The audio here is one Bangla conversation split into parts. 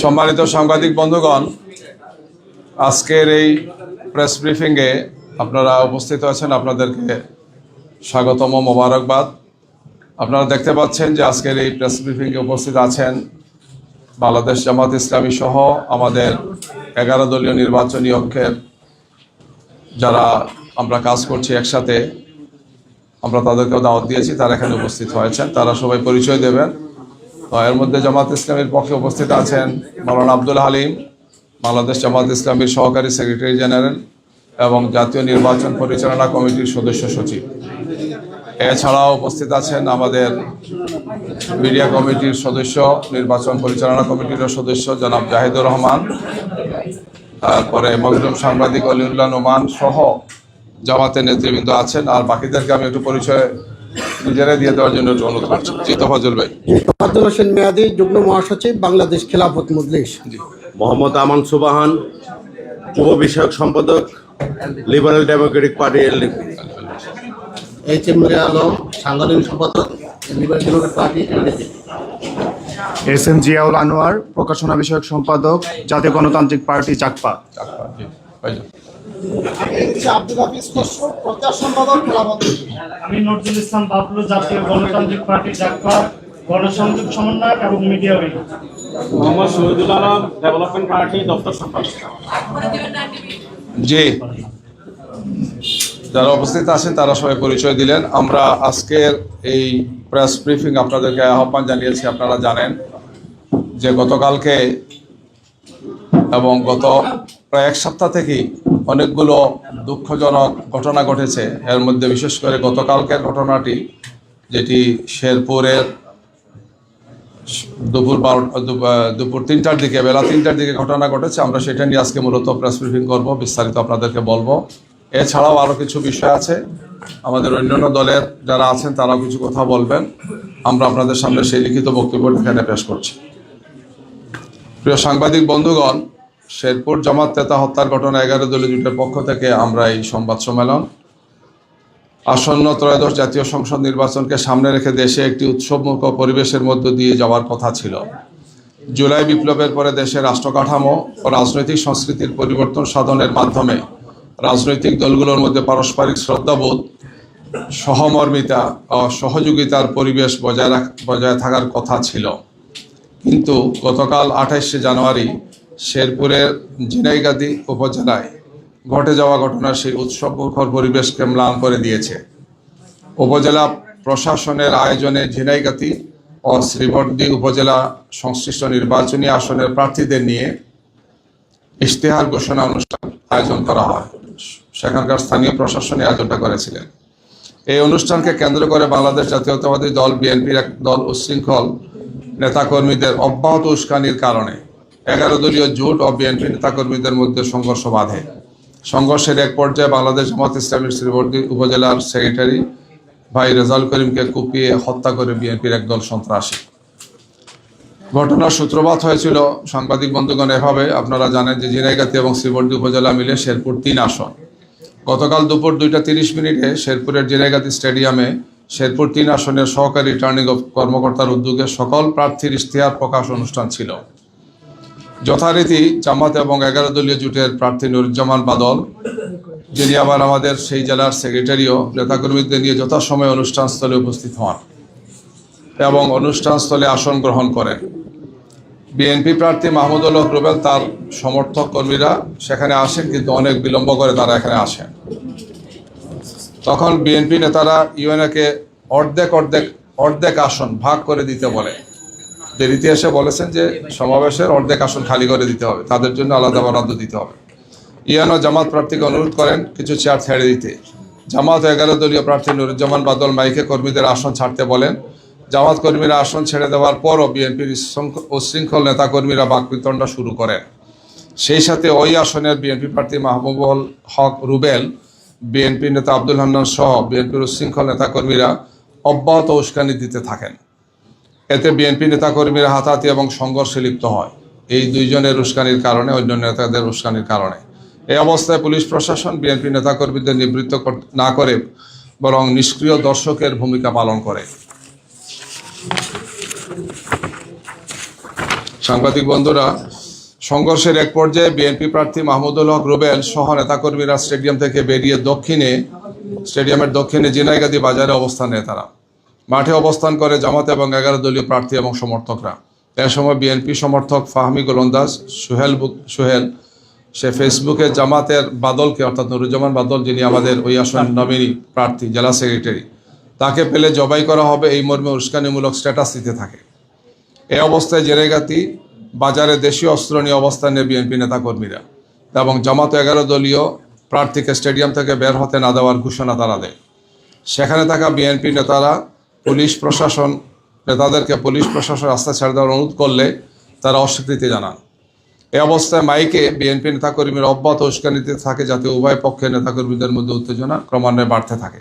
সম্মানিত সাংবাদিক বন্ধুগণ, আজকের এই প্রেস ব্রিফিংয়ে আপনারা উপস্থিত আছেন আপনাদেরকে স্বাগতম মোবারকবাদ। আপনারা দেখতে পাচ্ছেন যে আজকের এই প্রেস ব্রিফিংয়ে উপস্থিত আছেন বাংলাদেশ জামাত ইসলামী সহ আমাদের এগারো দলীয় নির্বাচনী অক্ষের যারা আমরা কাজ করছি একসাথে, আমরা তাদেরকেও দাওয়াত দিয়েছি, তারা এখানে উপস্থিত হয়েছেন, তারা সবাই পরিচয় দেবেন। এর মধ্যে জামাত ইসলামীর পক্ষে উপস্থিত আছেন মৌলানা আব্দুল হালিম, বাংলাদেশ জামাত ইসলামীর সহকারী সেক্রেটারি জেনারেল এবং জাতীয় নির্বাচন পরিচালনা কমিটির সদস্য সচিব। এছাড়াও উপস্থিত আছেন আমাদের মিডিয়া কমিটির সদস্য, নির্বাচন পরিচালনা কমিটির সদস্য জনাব জাহিদুর রহমান, তারপরে মজলুম সাংবাদিক অলিউল্লাহ নোমান সহ জামাতের নেতৃবৃন্দ আছেন। আর বাকিদেরকে আমি একটু পরিচয় নিজেরাই দিয়ে দেওয়ার জন্য অনুরোধ করছি জি তফাজুল ভাই। আব্দুল হোসেন মেয়াদি যুগ্ম মহাসচিব বাংলাদেশ খেলাফত মজলিস। মোহাম্মদ আমান সুবাহান যুব বিষয়ক সম্পাদক liberal democratic party LDP H M Alam সাংগঠনিক সম্পাদক liberal democrat party LDP S M Ziaul Anwar প্রকাশনা বিষয়ক সম্পাদক জাতীয় গণতান্ত্রিক পার্টি চাকপা। চাকমা, জি ভাইজান। আব্দুল হাফিজ খসরু প্রচার সম্পাদক খেলাফত আমি নজরুল ইসলাম বাবলু জাতীয় গণতান্ত্রিক পার্টি গণসংযোগ সমন্বয়ক এবং media wing Mohammad Shahidul Alam development party দপ্তর সম্পাদক। জি। যারা উপস্থিত আছেন তারা সবাই পরিচয় দিলেন। আমরা আজকের এই প্রেস ব্রিফিং আপনাদেরকে আহ্বান জানিয়েছি আপনারা জানেন যে গতকালকে এবং গত প্রায় এক সপ্তাহ থেকেই অনেকগুলো দুঃখজনক ঘটনা ঘটেছে। এর মধ্যে বিশেষ করে গতকালকের ঘটনাটি, যেটি শেরপুরের দুপুর বারোটা দুপুর তিনটার দিকে, বেলা তিনটার দিকে ঘটনা ঘটেছে। আমরা সেটা নিয়ে আজকে মূলত প্রেস ব্রিফিং করব, বিস্তারিত আপনাদেরকে বলব। এছাড়াও আরও কিছু বিষয় আছে। আমাদের অন্যান্য দলের যারা আছেন, তারাও কিছু কথা বলবেন। আমরা আপনাদের সামনে সেই লিখিত বক্তব্যটা এখানে পেশ করছি। প্রিয় সাংবাদিক বন্ধুগণ শেরপুর জামাত তেতা হত্যার ঘটনা এগারো দলীয় জোটের পক্ষ থেকে আমরা এই সংবাদ সম্মেলন। আসন্ন ত্রয়োদশ জাতীয় সংসদ নির্বাচনকে সামনে রেখে দেশে একটি উৎসবমুখ পরিবেশের মধ্য দিয়ে যাওয়ার কথা ছিল। জুলাই বিপ্লবের পরে দেশের রাষ্ট্র কাঠামো ও রাজনৈতিক সংস্কৃতির পরিবর্তন সাধনের মাধ্যমে রাজনৈতিক দলগুলোর মধ্যে পারস্পরিক শ্রদ্ধাবোধ, সহমর্মিতা ও সহযোগিতার পরিবেশ বজায় রাখ, বজায় থাকার কথা ছিল। কিন্তু গতকাল আঠাইশে জানুয়ারি শেরপুরের জিনাইগাতি উপজেলায় ঘটে যাওয়া ঘটনা সেই উৎসব মুখর পরিবেশকে ম্লান করে দিয়েছে। উপজেলা প্রশাসনের আয়োজনে ঝিনাইগাতি ও শ্রীবর্দী উপজেলা সংশ্লিষ্ট নির্বাচনী আসনের প্রার্থীদের নিয়ে ইশতেহার ঘোষণা অনুষ্ঠান আয়োজন করা হয়। সেখানকার স্থানীয় প্রশাসনী আয়োজনটা করেছিলেন। এই অনুষ্ঠানকে কেন্দ্র করে বাংলাদেশ জাতীয়তাবাদী দল, বিএনপির এক দল উশৃঙ্খল নেতাকর্মীদের অব্যাহত উস্কানির কারণে এগারো দলীয় জোট ও বিএনপি নেতাকর্মীদের মধ্যে সংঘর্ষ বাধে। সংঘর্ষের এক পর্যায়ে বাংলাদেশ জামাত ইসলামীর শ্রীবর্দী উপজেলার সেক্রেটারি ভাই রেজাল করিমকে কুপিয়ে হত্যা করে বিএনপির একদল সন্ত্রাসী। ঘটনার সূত্রপাত হয়েছিল, সাংবাদিক বন্ধুগণ, এভাবে আপনারা জানেন যে জিনাইগাতি এবং শ্রীবর্দী উপজেলা মিলে শেরপুর তিন আসন। গতকাল দুপুর দুইটা তিরিশ মিনিটে শেরপুরের জিনাইগাতি স্টেডিয়ামে শেরপুর তিন আসনের সহকারী রিটার্নিং কর্মকর্তার উদ্যোগে সকল প্রার্থীর ইশতেহার প্রকাশ অনুষ্ঠান ছিল। যথারীতি জামাত এবং এগারো দলীয় জোটের প্রার্থী নুরুজ্জামান বাদল, যিনি আবার আমাদের সেই জেলার সেক্রেটারিও, নেতাকর্মীদের নিয়ে যথাসময়ে অনুষ্ঠানস্থলে উপস্থিত হন এবং অনুষ্ঠানস্থলে আসন গ্রহণ করেন। বিএনপি প্রার্থী মাহমুদুল হক রুবেল তার সমর্থক কর্মীরা সেখানে আসেন কিন্তু অনেক বিলম্ব করে তারা এখানে আসেন। তখন বিএনপি নেতারা ইউএনএকে অর্ধেক অর্ধেক অর্ধেক আসন ভাগ করে দিতে বলে। দেরিতে ইতিহাসে বলেছেন যে সমাবেশের অর্ধেক আসন খালি করে দিতে হবে। তাদের জন্য আলাদা বরাদ্দ দিতে হবে। ইয়ানো জামাত প্রার্থীকে অনুরোধ করেন কিছু চেয়ার ছেড়ে দিতে। জামাত এগারো দলীয় প্রার্থী নুরুজ্জামান বাদল মাইকে কর্মীদের আসন ছাড়তে বলেন, জামাত কর্মীরা আসন ছেড়ে দেওয়ার পরও বিএনপির উশৃঙ্খল নেতাকর্মীরা বাকবিতণ্ড শুরু করেন। সেই সাথে ওই আসনের বিএনপি প্রার্থী মাহবুবুল হক রুবেল, বিএনপি নেতা আব্দুল হান্নান সহ বিএনপির উশৃঙ্খল নেতাকর্মীরা অব্যাহত উস্কানি দিতে থাকেন। এতে বিএনপি নেতাকর্মীরা হাতাহাতি এবং সংঘর্ষে লিপ্ত হয়। এই দুইজনের উস্কানির কারণে অন্য নেতাদের উস্কানির কারণে। এই অবস্থায় পুলিশ প্রশাসন বিএনপি নেতাকর্মীদের নিবৃত্ত না করে, বরং নিষ্ক্রিয় দর্শকের ভূমিকা পালন করে। সাংবাদিক বন্ধুরা, সংঘর্ষের এক পর্যায়ে বিএনপি প্রার্থী মাহমুদুল হক রুবেল সহ নেতাকর্মীরা স্টেডিয়াম থেকে বেরিয়ে দক্ষিণে, স্টেডিয়ামের দক্ষিণে জিনাইগাদি বাজারে অবস্থান নেয় তারা। মাঠে অবস্থান করে জামাত এবং এগারো দলীয় প্রার্থী এবং সমর্থকরা। এ সময় বিএনপি সমর্থক ফাহমি গোলন্দাজ সোহেল সুহেল, সে ফেসবুকে জামাতের বাদলকে, অর্থাৎ নুরুজ্জামান বাদল, যিনি আমাদের ওই আসন নমিনি প্রার্থী, জেলা সেক্রেটারি, তাকে পেলে জবাই করা হবে এই মর্মে উস্কানিমূলক স্ট্যাটাস দিতে থাকে। এই অবস্থায় জেরেগাতি বাজারে দেশীয় অস্ত্র নিয়ে অবস্থান নেয় বিএনপি নেতাকর্মীরা এবং জামাত এগারো দলীয় প্রার্থীকে স্টেডিয়াম থেকে বের হতে না দেওয়ার ঘোষণা তারা দেয়। সেখানে থাকা বিএনপি নেতারা পুলিশ প্রশাসন নেতাদেরকে পুলিশ প্রশাসন রাস্তা ছেড়ে দেওয়ার অনুরোধ করলে তারা অস্বীকৃতি জানান। এ অবস্থায় মাইকে বিএনপি নেতাকর্মীর অব্যাহত উস্কানিতে থাকে যাতে উভয় পক্ষের নেতাকর্মীদের মধ্যে উত্তেজনা ক্রমান্বয়ে বাড়তে থাকে।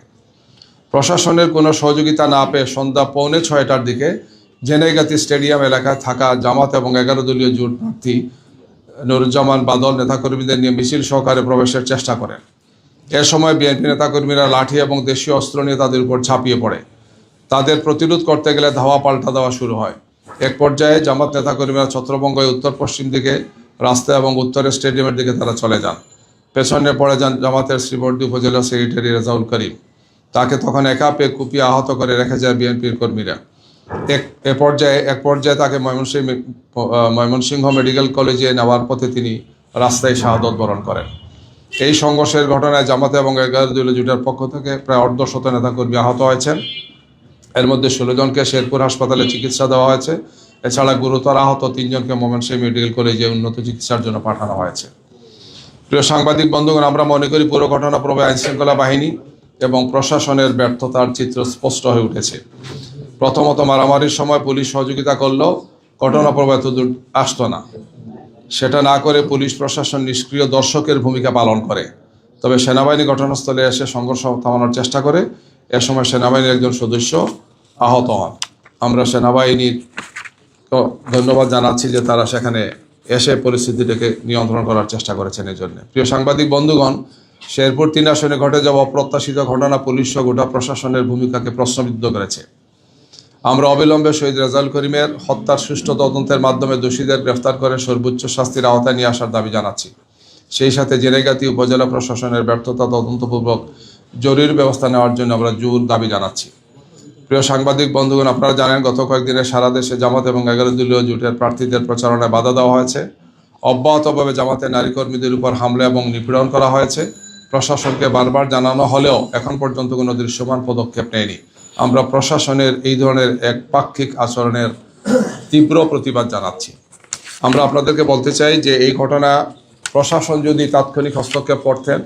প্রশাসনের কোনো সহযোগিতা না পেয়ে সন্ধ্যা পৌনে ছয়টার দিকে জেনেগাতি স্টেডিয়াম এলাকায় থাকা জামাত এবং এগারো দলীয় জোট প্রার্থী নুরুজ্জামান বাদল নেতাকর্মীদের নিয়ে মিছিল সহকারে প্রবেশের চেষ্টা করেন। এ সময় বিএনপি নেতাকর্মীরা লাঠি এবং দেশীয় অস্ত্র নিয়ে তাদের উপর ঝাঁপিয়ে পড়ে। প্রতিরোধ করতে গেলে ধাওয়া পাল্টা দেওয়া শুরু হয়। এক পর্যায়ে জামাত নেতাকর্মীরা ছত্রবঙ্গ উত্তর পশ্চিম দিকে রাস্তা এবং উত্তরের স্টেডিয়ামের দিকে তারা চলে যান। পেছনে পড়ে যান জামাতের শ্রীবর্দী উপজেলা সেক্রেটারি রেজাউল করিম। তাকে তখন একা পেয়ে কুপিয়ে আহত করে রেখে যায় বিএনপির কর্মীরা। এক, এ পর্যায়ে, এক পর্যায়ে তাকে ময়মনসিংহ ময়মনসিংহ মেডিকেল কলেজে নেওয়ার পথে তিনি রাস্তায় শাহাদত বরণ করেন। এই সংঘর্ষের ঘটনায় জামাতে এবং এগারো জোটের পক্ষ থেকে প্রায় অর্ধশত নেতাকর্মী আহত হয়েছেন। এর মধ্যে ষোলো জনকে শেরপুর হাসপাতালে চিকিৎসা দেওয়া হয়েছে। এছাড়া গুরুতর আহত তিনজনকে ময়মনসিংহ মেডিকেল কলেজে উন্নত চিকিৎসার জন্য পাঠানো হয়েছে। প্রিয় সাংবাদিক বন্ধুগণ, আমরা মনে করি পুরো ঘটনা প্রবে আইনশৃঙ্খলা বাহিনী এবং প্রশাসনের ব্যর্থতার চিত্র স্পষ্ট হয়ে উঠেছে। প্রথমত মারামারির সময় পুলিশ সহযোগিতা করলেও ঘটনা প্রবাহ দূর আসতো না। সেটা না করে পুলিশ প্রশাসন নিষ্ক্রিয় দর্শকের ভূমিকা পালন করে। তবে সেনাবাহিনী ঘটনাস্থলে এসে সংঘর্ষ থামানোর চেষ্টা করে। এ সময় সেনাবাহিনীর একজন সদস্য আহত হন। আমরা সেনাবাহিনীর ধন্যবাদ জানাচ্ছি যে তারা সেখানে এসে পরিস্থিতিটাকে নিয়ন্ত্রণ করার চেষ্টা করেছেন এই জন্য প্রিয় সাংবাদিক বন্ধুগণ, শেরপুর তিন আসনে ঘটে যাওয়া অপ্রত্যাশিত ঘটনা পুলিশ ও গোটা প্রশাসনের ভূমিকাকে প্রশ্নবিদ্ধ করেছে। আমরা অবিলম্বে শহীদ রেজাল করিমের হত্যার সুষ্ঠু তদন্তের মাধ্যমে দোষীদের গ্রেফতার করে সর্বোচ্চ শাস্তির আওতায় নিয়ে আসার দাবি জানাচ্ছি। সেই সাথে জেনেগাতি উপজেলা প্রশাসনের ব্যর্থতা তদন্তপূর্বক জরুরি ব্যবস্থা নেওয়ার জন্য আমরা জোর দাবি জানাচ্ছি। প্রিয় সাংবাদিক, বন্ধুগণ, আপনারা জানেন গত কয়েকদিনে সারা দেশে জামাত এবং এগারো দলীয় জোটের প্রার্থীদের প্রচারণায় বাধা দেওয়া হয়েছে। অব্যাহতভাবে জামাতে নারী কর্মীদের উপর হামলা এবং নিপীড়ন করা হয়েছে। প্রশাসনকে বারবার জানানো হলেও এখন পর্যন্ত কোনো দৃশ্যমান পদক্ষেপ নেয়নি। আমরা প্রশাসনের এই ধরনের এক পাক্ষিক আচরণের তীব্র প্রতিবাদ জানাচ্ছি। আমরা আপনাদেরকে বলতে চাই যে এই ঘটনা প্রশাসন যদি তাৎক্ষণিক হস্তক্ষেপ করতেন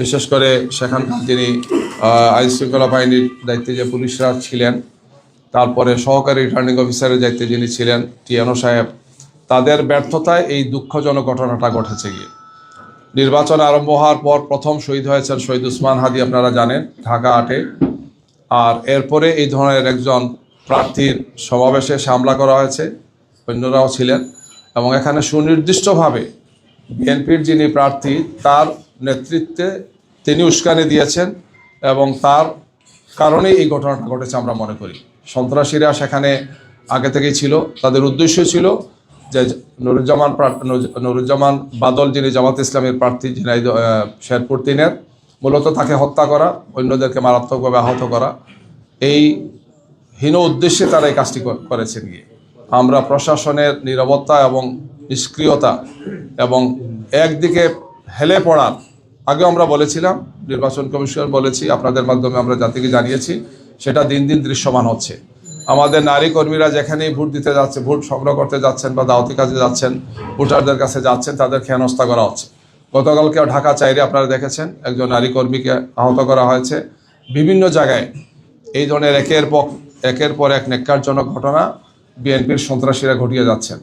বিশেষ করে সেখানকার যিনি আইন শৃঙ্খলা বাহিনীর দায়িত্বে যে পুলিশরা ছিলেন, তারপরে সহকারী রিটার্নিং অফিসারের দায়িত্বে যিনি ছিলেন টিয়ানো সাহেব, তাদের ব্যর্থতায় এই দুঃখজনক ঘটনাটা ঘটেছে গিয়ে। নির্বাচন আরম্ভ হওয়ার পর প্রথম শহীদ হয়েছেন শহীদ উসমান হাদি, আপনারা জানেন, ঢাকা আটে। আর এরপরে এই ধরনের একজন প্রার্থীর সমাবেশে হামলা করা হয়েছে, অন্যরাও ছিলেন। এবং এখানে সুনির্দিষ্টভাবে বিএনপির যিনি প্রার্থী, তার নেতৃত্বে তিনি উস্কানি দিয়েছেন এবং তার কারণেই এই ঘটনাটা ঘটেছে আমরা মনে করি। সন্ত্রাসীরা সেখানে আগে থেকেই ছিল। তাদের উদ্দেশ্য ছিল যে নুরুজ্জামান নুরুজ্জামান বাদল যিনি জামাত ইসলামের প্রার্থী আহ, শেরপুর তিনের মূলত তাকে হত্যা করা অন্যদেরকে মারাত্মকভাবে আহত করা। এই হীন উদ্দেশ্যে তারা এই কাজটি করেছেন গিয়ে। আমরা প্রশাসনের নিরবতা এবং নিষ্ক্রিয়তা এবং একদিকে হেলে পড়া। আগে আমরা বলেছিলাম, নির্বাচন কমিশন বলেছি, আপনাদের মাধ্যমে আমরা জাতিকে জানিয়েছি, সেটা দিন দিন দৃশ্যমান হচ্ছে। আমাদের নারী কর্মীরা যেখানেই ভোট দিতে যাচ্ছে, ভোট সংগ্রহ করতে যাচ্ছেন বা দাওয়াতি কাজে যাচ্ছেন, ভোটারদের কাছে যাচ্ছেন, তাদের খেয়ানস্থা করা হচ্ছে। গতকালকেও ঢাকা চাইরে আপনারা দেখেছেন, একজন নারী কর্মীকে আহত করা হয়েছে। বিভিন্ন জায়গায় এই ধরনের একের পর একের পর এক নেককারজনক ঘটনা বিএনপির সন্ত্রাসীরা ঘটিয়ে যাচ্ছেন।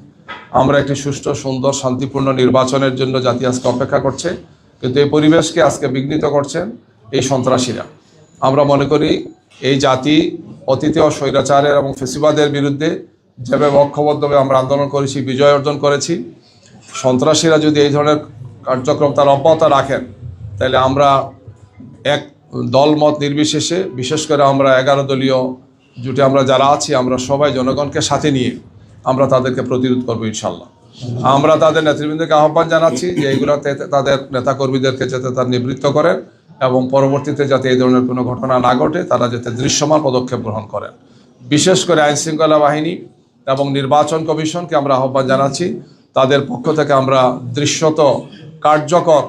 আমরা একটি সুষ্ঠু, সুন্দর, শান্তিপূর্ণ নির্বাচনের জন্য জাতি আজকে অপেক্ষা করছে। কিন্তু এই পরিবেশকে আজকে বিঘ্নিত করছেন এই সন্ত্রাসীরা। আমরা মনে করি এই জাতি অতীতীয় স্বৈরাচারের এবং ফেসিবাদের বিরুদ্ধে যেভাবে ঐক্যবদ্ধভাবে আমরা আন্দোলন করেছি, বিজয় অর্জন করেছি, সন্ত্রাসীরা যদি এই ধরনের কার্যক্রম তার অব্যাহত রাখেন, তাহলে আমরা এক দলমত নির্বিশেষে, বিশেষ করে আমরা এগারো দলীয় জুটে আমরা যারা আছি, আমরা সবাই জনগণকে সাথে নিয়ে আমরা তাদেরকে প্রতিরোধ করব ইনশাল্লাহ। আমরা তাদের নেতৃবৃন্দকে আহ্বান জানাচ্ছি যে এইগুলোতে তাদের নেতাকর্মীদেরকে যাতে তার নিবৃত্ত করেন এবং পরবর্তীতে যাতে এই ধরনের কোনো ঘটনা না ঘটে, তারা যাতে দৃশ্যমান পদক্ষেপ গ্রহণ করেন। বিশেষ করে আইন শৃঙ্খলা বাহিনী এবং নির্বাচন কমিশনকে আমরা আহ্বান জানাচ্ছি। তাদের পক্ষ থেকে আমরা দৃশ্যত কার্যকর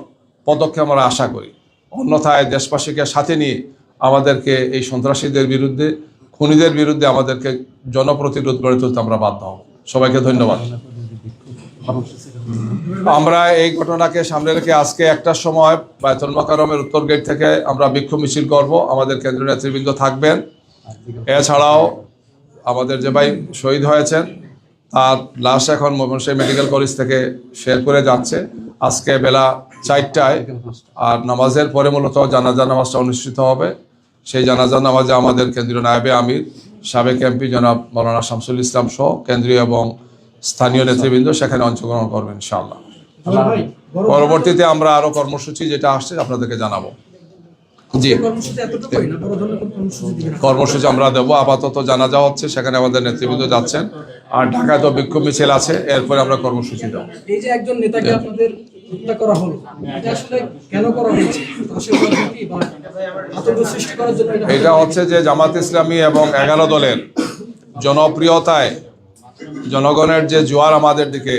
পদক্ষেপ আমরা আশা করি। অন্যথায় দেশবাসীকে সাথে নিয়ে আমাদেরকে এই সন্ত্রাসীদের বিরুদ্ধে খুনিদের বিরুদ্ধে আমাদেরকে জনপ্রতিরোধ গড়ে তুলতে আমরা বাধ্য হব। সবাইকে ধন্যবাদ। আমরা এই ঘটনাকে সামনে রেখে আজকে একটার সময় বায়তুল মাকারমের উত্তর গেট থেকে আমরা বিক্ষোভ মিছিল করব। আমাদের কেন্দ্রীয় নেতৃবৃন্দ থাকবেন। এছাড়াও আমাদের যে ভাই শহীদ হয়েছেন, তার লাশ এখন ময়মনসিংহ মেডিকেল কলেজ থেকে শেয়ার করে যাচ্ছে। আজকে বেলা চারটায় আর নামাজের পরে মূলত জানাজা নামাজটা অনুষ্ঠিত হবে। সেই জানাজা নামাজে আমাদের কেন্দ্রীয় নায়েবে আমির সাবেক এমপি জনাব মৌলানা শামসুল ইসলাম সহ কেন্দ্রীয় এবং স্থানীয় নেতৃবৃন্দ সেখানে অংশগ্রহণ করবেন ইনশাআল্লাহ। পরবর্তীতে আমরা আরও কর্মসূচি যেটা আসছে আপনাদেরকে জানাব। জি। কর্মসূচি আমরা দেবো। আপাতত জানা জানাজা হচ্ছে সেখানে আমাদের নেতৃবৃন্দ যাচ্ছেন। আর ঢাকায় তো বিক্ষোভ মিছিল আছে এরপরে আমরা কর্মসূচি দেবো। এই যে একজন নেতাকে আপনাদের হত্যা করা হলো? এটা আসলে কেন করা হয়েছে? সৃষ্টি করার জন্য এটা হচ্ছে যে জামাত ইসলামী এবং এগারো দলের জনপ্রিয়তায় জনগণের যে জোয়ার আমাদের দিকে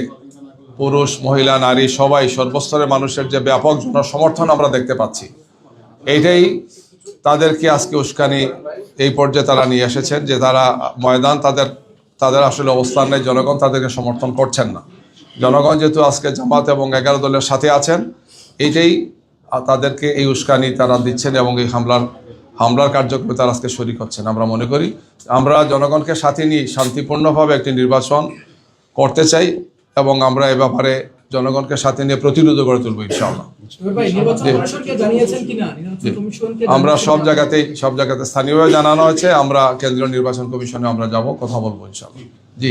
পুরুষ মহিলা নারী সবাই সর্বস্তরের মানুষের যে ব্যাপক জনসমর্থন আমরা দেখতে পাচ্ছি। এইটাই তাদেরকে আজকে উস্কানি এই পর্যায়ে তারা নিয়ে এসেছেন যে তারা ময়দান তাদের তাদের আসলে অবস্থান নেই জনগণ তাদেরকে সমর্থন করছেন না। জনগণ যেহেতু আজকে জামাত এবং এগারো দলের সাথে আছেন এইটাই তাদেরকে এই উস্কানি তারা দিচ্ছেন এবং এই হামলার হামলার কার্যক্রমে তারা আজকে শরিক হচ্ছেন আমরা মনে করি। আমরা জনগণকে সাথে নিয়ে শান্তিপূর্ণভাবে একটি নির্বাচন করতে চাই এবং আমরা এ ব্যাপারে জনগণকে সাথে নিয়ে প্রতিরোধ করে তুলব ইনশাআল্লাহ। আমরা সব জায়গাতেই সব জায়গাতে স্থানীয়ভাবে জানানো হয়েছে। আমরা কেন্দ্রীয় নির্বাচন কমিশনে আমরা যাব কথা বলব ইনশাআল্লাহ। জি।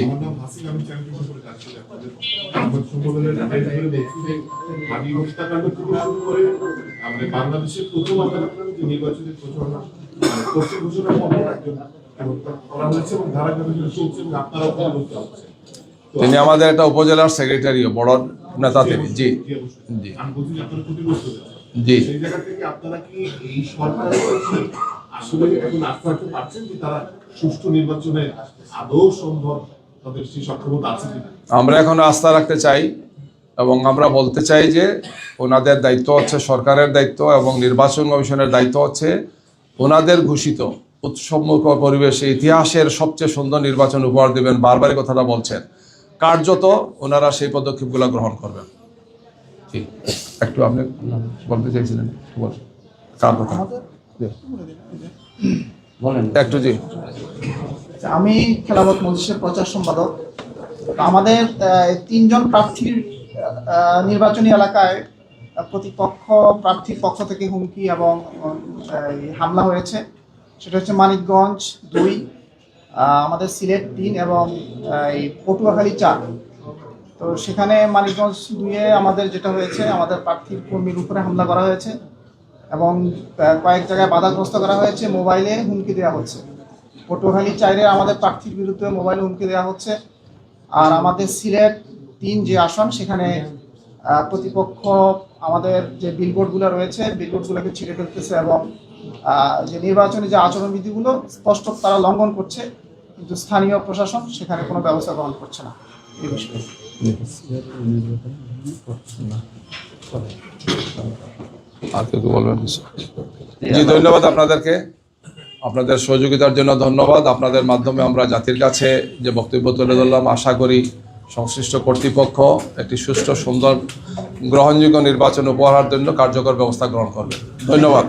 বাংলাদেশের প্রথম নির্বাচনের ঘোষণা করা হয়েছে এবং ধারাবাহিক চলছে বলতে হচ্ছে তিনি আমাদের একটা উপজেলার সেক্রেটারিও বড় নেতা তিনি জি। জি, জি। সেই জায়গা থেকে আপনারা কি এই সরকারের প্রতি আসলে এখন আস্থা রাখতে পারছেন যে তারা সুষ্ঠু নির্বাচনে আদৌ সম্ভব তাদের সেই সক্ষমতা আছে আমরা এখন আস্থা রাখতে চাই এবং আমরা বলতে চাই যে ওনাদের দায়িত্ব হচ্ছে সরকারের দায়িত্ব এবং নির্বাচন কমিশনের দায়িত্ব হচ্ছে ওনাদের ঘোষিত উৎসবমুখ পরিবেশে ইতিহাসের সবচেয়ে সুন্দর নির্বাচন উপহার দেবেন বারবারই কথাটা বলছেন। কার্যত ওনারা সেই পদক্ষেপগুলো গ্রহণ করবেন। ঠিক। একটু আপনি বলতে চাইছিলেন কার কথা। একটু জি। আমি খেলাবত মজলিসের প্রচার সম্পাদক। আমাদের তিনজন প্রার্থীর নির্বাচনী এলাকায় প্রতিপক্ষ প্রার্থীর পক্ষ থেকে হুমকি এবং হামলা হয়েছে। সেটা হচ্ছে মানিকগঞ্জ দুই আমাদের সিলেট তিন এবং এই পটুয়াখালী চার। তো সেখানে মানিকগঞ্জ দুইয়ে আমাদের যেটা হয়েছে আমাদের প্রার্থীর কর্মীর উপরে হামলা করা হয়েছে। এবং কয়েক জায়গায় বাধাগ্রস্ত করা হয়েছে, মোবাইলে হুমকি দেওয়া হচ্ছে। পটুয়াখালী চাইরে আমাদের প্রার্থীর বিরুদ্ধে মোবাইল হুমকি দেওয়া হচ্ছে। আর আমাদের সিলেট তিন যে আসন, সেখানে প্রতিপক্ষ আমাদের যে বিলবোর্ডগুলো রয়েছে, বিলবোর্ডগুলোকে ছিঁড়ে ফেলতেছে এবং যে নির্বাচনী যে আচরণবিধিগুলো স্পষ্ট তারা লঙ্ঘন করছে, কিন্তু স্থানীয় প্রশাসন সেখানে কোনো ব্যবস্থা গ্রহণ করছে না। এই বিষয়ে। আর কেউ বলবেন? জি, ধন্যবাদ আপনাদেরকে। আপনাদের সহযোগিতার জন্য ধন্যবাদ। আপনাদের মাধ্যমে আমরা জাতির কাছে যে বক্তব্য তুলে ধরলাম, আশা করি সংশ্লিষ্ট কর্তৃপক্ষ একটি সুষ্ঠু, সুন্দর, গ্রহণযোগ্য নির্বাচন উপহার জন্য কার্যকর ব্যবস্থা গ্রহণ করবে। ধন্যবাদ।